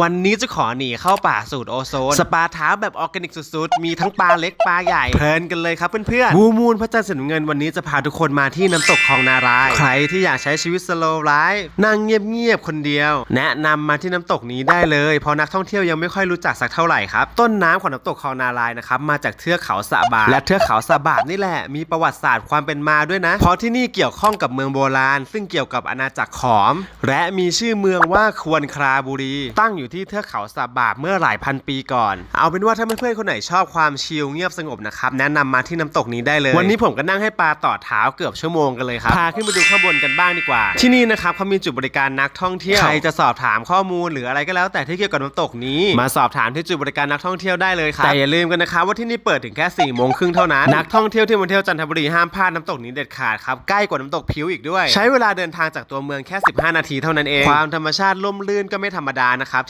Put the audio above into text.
วันนี้จะขอหนีเข้าป่าสูตรโอโซน สปาเท้าแบบออร์แกนิกสุดๆ มีทั้งปลาเล็กปลาใหญ่ เพลินกันเลยครับเพื่อนๆวูมูลพระจันทร์สีน้ำเงินวันนี้จะพาทุกคนมาที่น้ำตกคลองนาราย ใครที่อยากใช้ชีวิตสโลว์ไลฟ์นั่งเงียบๆ คนเดียว แนะนำมาที่น้ำตกนี้ได้เลย เพราะนักท่องเที่ยวยังไม่ค่อยรู้จักสักเท่าไหร่ครับ ต้นน้ำของน้ำตกคลองนารายนะครับมาจากเทือกเขาสะบาดและเทือกเขาสะบาดนี่แหละมีประวัติศาสตร์ความเป็นมาด้วยนะ เพราะที่นี่เกี่ยวข้องกับเมืองโบราณ ซึ่งเกี่ยวกับอาณาจักรขอม และมีชื่อเมืองว่าควรคราบุรี ตั้งอยู่อยู่ที่เทือกเขาสะบาดเมื่อหลายพันปีก่อน เอาเป็นว่าถ้าเพื่อนๆคนไหนชอบความชิลเงียบสงบนะครับแนะนำมาที่น้ำตกนี้ได้เลย วันนี้ผมก็นั่งให้ปลาต่อเท้าเกือบชั่วโมงกันเลยครับพาขึ้นไปดูข้างบนกันบ้างดีกว่า ที่นี่นะครับเขามีจุดบริการนักท่องเที่ยวใครจะสอบถามข้อมูลหรืออะไรก็แล้ว แต่ที่เกี่ยวกับน้ำตกนี้ มาสอบถามที่จุดบริการนักท่องเที่ยวได้เลยครับแต่อย่าลืมกันนะครับว่าที่นี่เปิดถึงแค่4ี่โมงครึ่งเท่านั้นนักท่องเที่ยวที่มาเที่ยวจันทบุรีห้ามพลาดน้ำตกนี้เด็ดขาดครับใกล้กว่าน้ำตกพิวอีกด้วย ใช้เวลาเดินทางจากตัวเมืองแค่ 15 นาทีเท่านั้นเองความธรรมชาติล่มลื่นก็ไม่ธรรมดานะครับ